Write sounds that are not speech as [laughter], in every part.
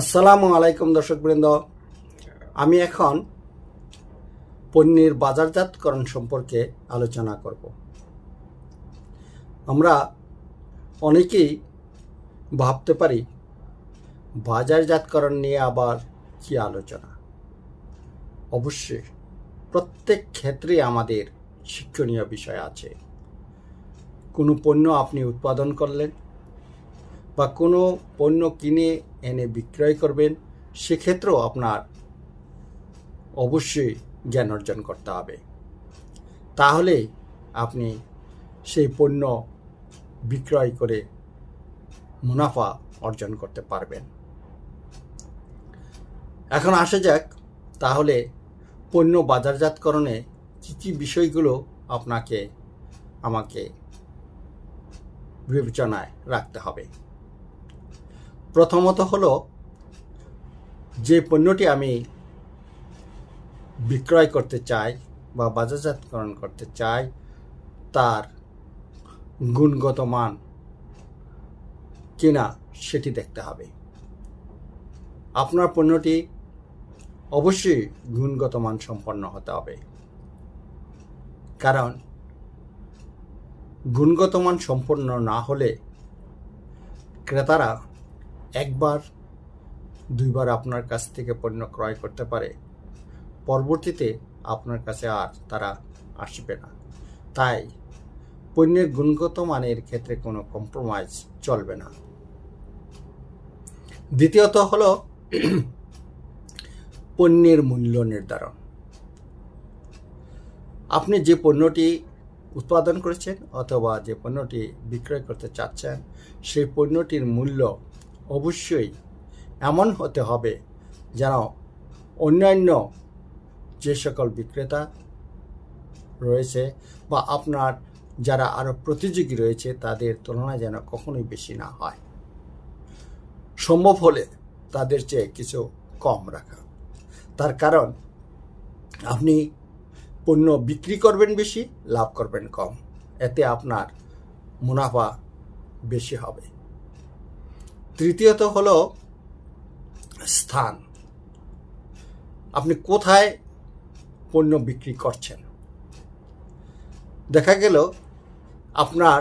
আসসালামু আলাইকুম দর্শকবৃন্দ। আমি এখন পণ্যের বাজারজাতকরণ সম্পর্কে আলোচনা করব। আমরা অনেকেই ভাবতে পারি, বাজারজাতকরণ নিয়ে আবার কি আলোচনা? অবশ্যই, প্রত্যেক ক্ষেত্রে আমাদের শিক্ষণীয় বিষয় আছে। কোনো পণ্য আপনি উৎপাদন করলেন বা কোনো পণ্য কিনে এনে বিক্রয় করবেন, সেক্ষেত্রেও আপনার অবশ্যই জ্ঞান অর্জন করতে হবে। তাহলে আপনি সেই পণ্য বিক্রয় করে মুনাফা অর্জন করতে পারবেন। এখন আসা যাক, তাহলে পণ্য বাজারজাতকরণে কী কী বিষয়গুলো আপনাকে, আমাকে বিবেচনায় রাখতে হবে। প্রথমত হলো, যে পণ্যটি আমি বিক্রয় করতে চাই বা বাজারজাতকরণ করতে চাই, তার গুণগত মান কিনা সেটি দেখতে হবে। আপনার পণ্যটি অবশ্যই গুণগত মান সম্পন্ন হতে হবে। কারণ, গুণগত মান সম্পন্ন না হলে ক্রেতারা একবার, দুইবার আপনার কাছ থেকে পণ্য ক্রয় করতে পারে। পরবর্তীতে আপনার কাছে আর তারা আসবে না। তাই পণ্যের গুণগত মানের ক্ষেত্রে কোনো কম্প্রোমাইজ চলবে না। দ্বিতীয়ত হলো [clears throat] পণ্যের মূল্য নির্ধারণ। আপনি যে পণ্যটি উৎপাদন করেছেন অথবা যে পণ্যটি বিক্রয় করতে চাচ্ছেন, সেই পণ্যটির মূল্য অবশ্যই এমন হতে হবে যেন অন্যান্য যে সকল বিক্রেতা রয়েছে বা আপনার যারা আরও প্রতিযোগী রয়েছে, তাদের তুলনায় যেন কখনোই বেশি না হয়। সম্ভব হলে তাদের চেয়ে কিছু কম রাখা। তার কারণ, আপনি পণ্য বিক্রি করবেন বেশি, লাভ করবেন কম। এতে আপনার মুনাফা বেশি হবে। তৃতীয়ত হল স্থান। আপনি কোথায় পণ্য বিক্রি করছেন? দেখা গেল আপনার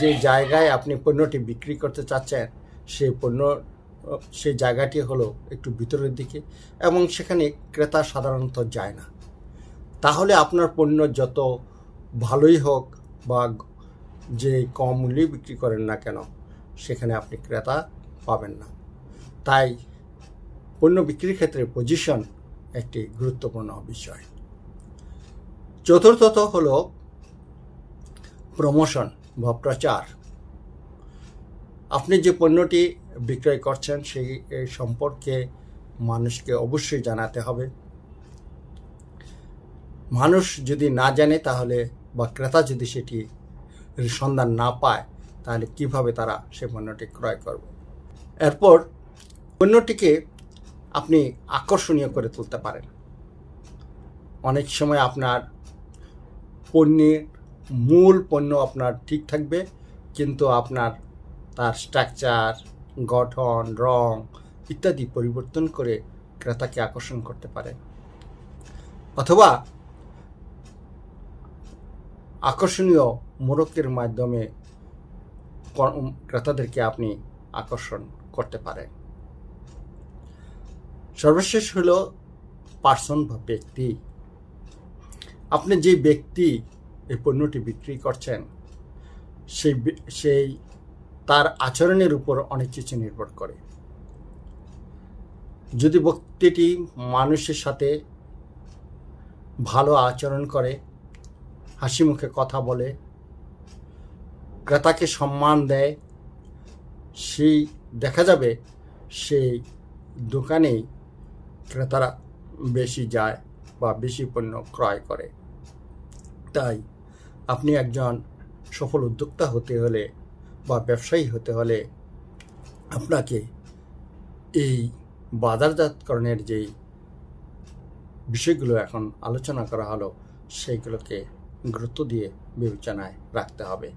যে জায়গায় আপনি পণ্যটি বিক্রি করতে চাচ্ছেন সেই পণ্য সেই জায়গাটি হলো একটু ভিতরের দিকে এবং সেখানে ক্রেতা সাধারণত যায় না। তাহলে আপনার পণ্য যত ভালোই হোক বা যে কম মূল্যে বিক্রি করেন না কেন, সেখানে আপনি ক্রেতা পাবেন না। তাই পণ্য বিক্রির ক্ষেত্রে পজিশন একটি গুরুত্বপূর্ণ বিষয়। চতুর্থত হল প্রমোশন বা প্রচার। আপনি যে পণ্যটি বিক্রয় করছেন, সেই সম্পর্কে মানুষকে অবশ্যই জানাতে হবে। মানুষ যদি না জানে তাহলে বা ক্রেতা যদি সেটি সন্ধান না পায়, তাহলে কীভাবে তারা সে পণ্যটি ক্রয় করবে? এরপর পণ্যটিকে আপনি আকর্ষণীয় করে তুলতে পারেন। অনেক সময় আপনার পণ্যের মূল পণ্য আপনার ঠিক থাকবে, কিন্তু আপনার তার স্ট্রাকচার গঠন, রং ইত্যাদি পরিবর্তন করে ক্রেতাকে আকর্ষণ করতে পারে। অথবা আকর্ষণীয় মোড়কের মাধ্যমে ক্রেতাদেরকে আপনি আকর্ষণ করতে পারেন সর্বশেষ হলো পার্সন বা ব্যক্তি। আপনি যে ব্যক্তি এই পণ্যটি বিক্রি করছেন, সেই সেই তার আচরণের উপর অনেক কিছু নির্ভর করে। যদি ব্যক্তিটি মানুষের সাথে ভালো আচরণ করে হাসি মুখে কথা বলে, ক্রেতাকে সম্মান দেয় সেই দেখা যাবে সেই দোকানেই ক্রেতারা বেশি যায় বা বেশি পণ্য ক্রয় করে। তাই আপনি একজন সফল উদ্যোক্তা হতে হলে বা ব্যবসায়ী হতে হলে আপনাকে এই বাজারজাতকরণের যেই বিষয়গুলো এখন আলোচনা করা হলো, সেইগুলোকে গুরুত্ব দিয়ে বিবেচনায় রাখতে হবে।